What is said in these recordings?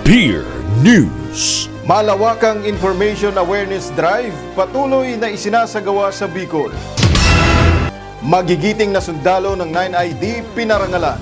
Spear News. Malawakang Information Awareness Drive patuloy na isinasagawa sa Bicol. Magigiting na sundalo ng 9ID pinarangalan.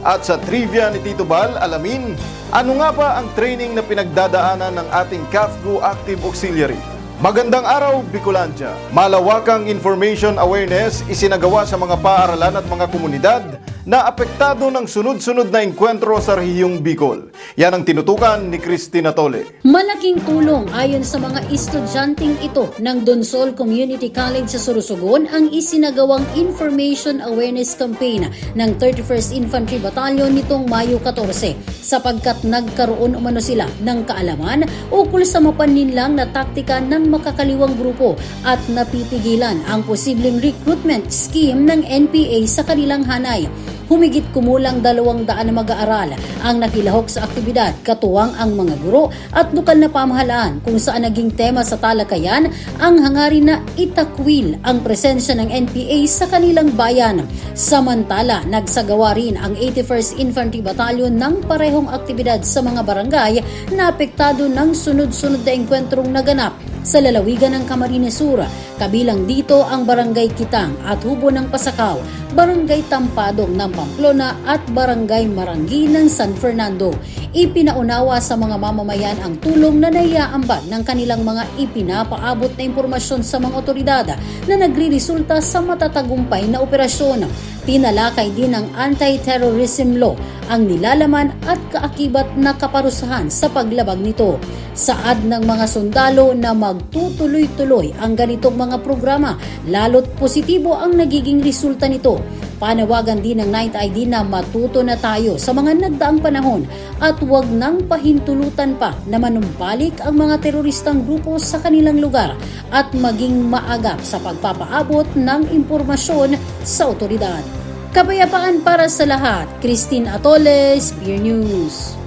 At sa trivia ni Tito Bal, alamin, ano nga ba ang training na pinagdadaanan ng ating CAFGO Active Auxiliary? Magandang araw, Bicolandia! Malawakang information awareness isinagawa sa mga paaralan at mga komunidad na apektado ng sunod-sunod na enkwentro sa rehiyong Bicol. Yan ang tinutukan ni Christina Tole. Malaking tulong ayon sa mga estudyanteng ito ng Donsol Community College sa Sorsogon ang isinagawang Information Awareness Campaign ng 31st Infantry Battalion nitong Mayo 14 sapagkat nagkaroon umano sila ng kaalaman ukol sa mapaninlang na taktika ng makakaliwang grupo at napipigilan ang posibleng recruitment scheme ng NPA sa kanilang hanay. Humigit kumulang dalawang daan na mag-aaral ang nakilahok sa aktibidad, katuwang ang mga guro at lokal na pamahalaan kung saan naging tema sa talakayan ang hangarin na itakwil ang presensya ng NPA sa kanilang bayan. Samantala, nagsagawa rin ang 81st Infantry Battalion ng parehong aktibidad sa mga barangay na apektado ng sunod-sunod na engkwentrong naganap sa lalawigan ng Camarines Sur. Kabilang dito ang Barangay Kitang at Hubo ng Pasakaw, Barangay Tampadong ng Pamplona at Barangay Marangi ng San Fernando. Ipinaunawa sa mga mamamayan ang tulong na naiaambag ng kanilang mga ipinapaabot na impormasyon sa mga otoridad na nagriresulta sa matatagumpay na operasyon. Tinalakay din ng anti-terrorism law ang nilalaman at kaakibat na kaparusahan sa paglabag nito. Saad ng mga sundalo na magtutuloy-tuloy ang ganitong mga programa, lalo't positibo ang nagiging resulta nito. Panawagan din ng 9th ID na matuto na tayo sa mga nagdaang panahon at huwag nang pahintulutan pa na manumbalik ang mga teroristang grupo sa kanilang lugar at maging maagap sa pagpapaabot ng impormasyon sa otoridad. Kapayapaan para sa lahat. Christine Atole, Spear News.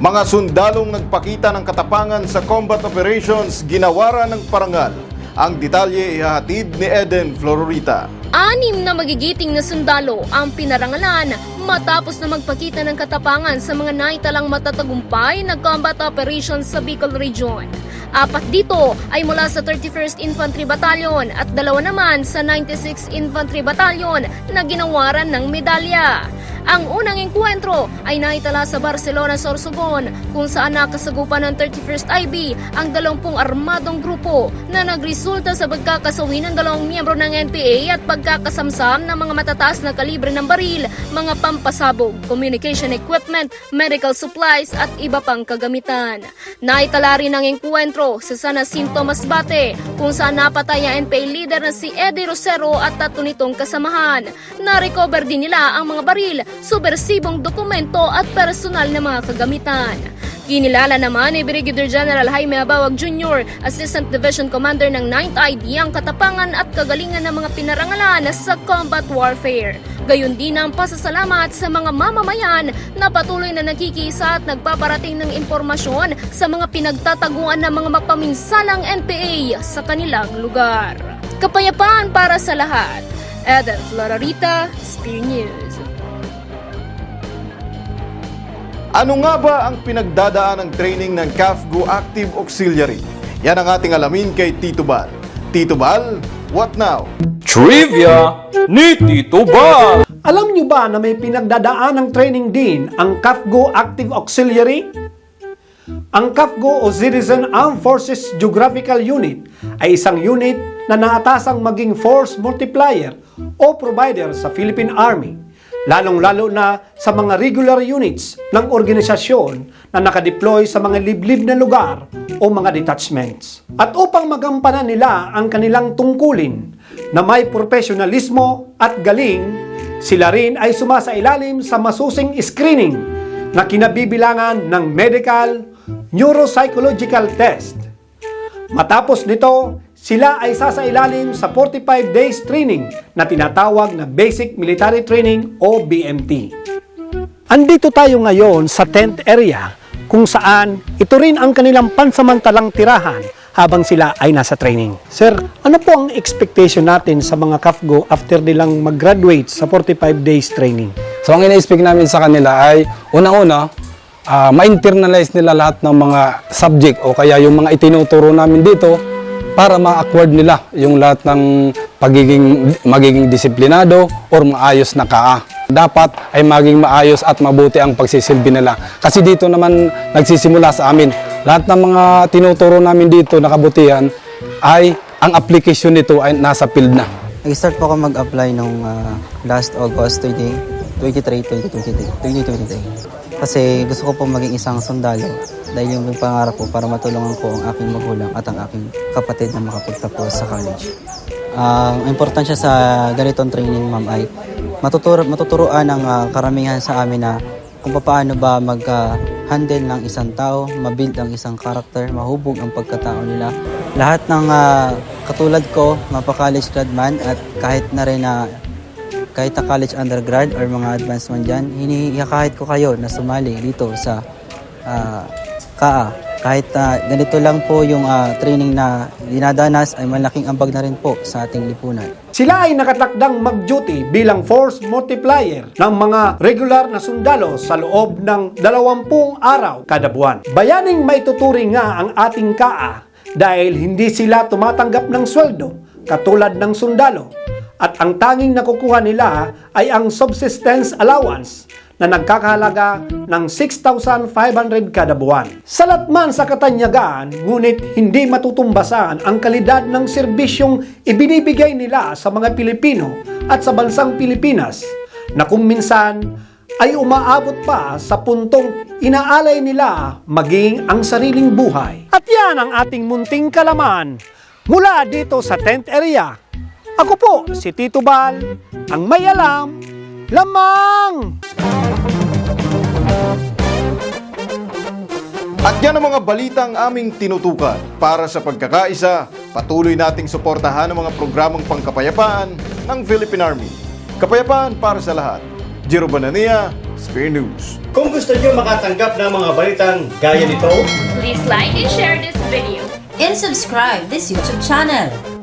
Mga sundalong nagpakita ng katapangan sa combat operations ginawara ng parangal. Ang detalye ihahatid ni Eden Flororita. Anim na magigiting na sundalo ang pinarangalan matapos na magpakita ng katapangan sa mga naitalang matatagumpay na combat operations sa Bicol Region. Apat dito ay mula sa 31st Infantry Battalion at dalawa naman sa 96th Infantry Battalion na ginawaran ng medalya. Ang unang enkwentro ay naitala sa Barcelona, Sorsogon kung saan nakasagupan ng 31st IB ang dalawampung armadong grupo na nagresulta sa pagkakasawi ng dalawang miyembro ng NPA at pagkakasamsam ng mga matataas na kalibre ng baril, mga pampasabog, communication equipment, medical supplies at iba pang kagamitan. Naitala rin ang enkwentro sa San Jacinto Masbate kung saan napatay ang NPA leader na si Eddie Rosero at tatlo nitong kasamahan. Na-recover din nila ang mga baril, subversibong dokumento at personal na mga kagamitan. Kinilala naman ni Brigadier General Jaime Abawag Jr., Assistant Division Commander ng 9th ID ang katapangan at kagalingan ng mga pinarangalan sa combat warfare. Gayon din ang pasasalamat sa mga mamamayan na patuloy na nakikisa at nagpaparating ng impormasyon sa mga pinagtataguan ng mga mapaminsalang NPA sa kanilang lugar. Kapayapaan para sa lahat. Eden Florarita, Spear News. Ano nga ba ang pinagdadaan ng training ng CAFGO Active Auxiliary? Yan ang ating alamin kay Tito Bal. Tito Bal, what now? Trivia ni Tito Bal. Alam nyo ba na may pinagdadaan ng training din ang CAFGO Active Auxiliary? Ang CAFGO o Citizen Armed Forces Geographical Unit ay isang unit na naatasang maging force multiplier o provider sa Philippine Army, lalong-lalo na sa mga regular units ng organisasyon na nakadeploy sa mga liblib na lugar o mga detachments. At upang magampanan nila ang kanilang tungkulin na may profesionalismo at galing, sila rin ay sumasailalim sa masusing screening na kinabibilangan ng medical, neuropsychological test. Matapos nito, sila ay sasailalim sa 45 days training na tinatawag na Basic Military Training o BMT. Andito tayo ngayon sa tent area kung saan ito rin ang kanilang pansamantalang tirahan habang sila ay nasa training. Sir, ano po ang expectation natin sa mga CAFGO after nilang mag-graduate sa 45 days training? So ang ina-speak namin sa kanila ay unang-una, ah, ma-internalize nila lahat ng mga subject o kaya yung mga itinuturo namin dito para ma-acquired nila yung lahat ng pagiging magiging disiplinado or maayos na kaa. Dapat ay maging maayos at mabuti ang pagsisilbi nila. Kasi dito naman nagsisimula sa amin. Lahat ng mga tinuturo namin dito na kabutihan ay ang application nito ay nasa field na. Nag-start po ako mag-apply nung ah, last August 20, 23, 2023, 2023. Kasi gusto ko po maging isang sundalo dahil yung pangarap ko para matulungan ko ang aking magulang at ang aking kapatid na makapagtapos sa college. Ang importansya sa ganitong training, ma'am, ay matuturo, matuturoan ng ah, karamihan sa amin na kung paano ba mag-handle ng isang tao, mabuild ang isang karakter, mahubog ang pagkatao nila. Lahat ng ah, katulad ko, mapa-college grad man at kahit na rin na kahit na college undergrad or mga advanced man dyan, hinihikahit ko kayo na sumali dito sa ah, KAA. Kahit na ganito lang po yung ah, training na dinadanas ay malaking ambag na rin po sa ating lipunan. Sila ay nakatakdang mag-duty bilang force multiplier ng mga regular na sundalo sa loob ng 20 araw kada buwan. Bayaning maituturing nga ang ating KAA dahil hindi sila tumatanggap ng sweldo katulad ng sundalo at ang tanging nakukuha nila ay ang subsistence allowance na nagkakahalaga ng 6,500 kada buwan. Salat man sa katanyagan, ngunit hindi matutumbasan ang kalidad ng serbisyong ibinibigay nila sa mga Pilipino at sa bansang Pilipinas na kung minsan ay umaabot pa sa puntong inaalay nila maging ang sariling buhay. At yan ang ating munting kalaman mula dito sa tent area. Ako po si Tito Bal, ang may alam, lamang! At yan ang mga balitang aming tinutukan para sa pagkakaisa, patuloy nating suportahan ang mga programang pangkapayapaan ng Philippine Army. Kapayapaan para sa lahat. Jiro Banania, Spear News. Kung gusto nyo makatanggap ng mga balitang gaya nito, Please like and share this video. and subscribe this YouTube channel.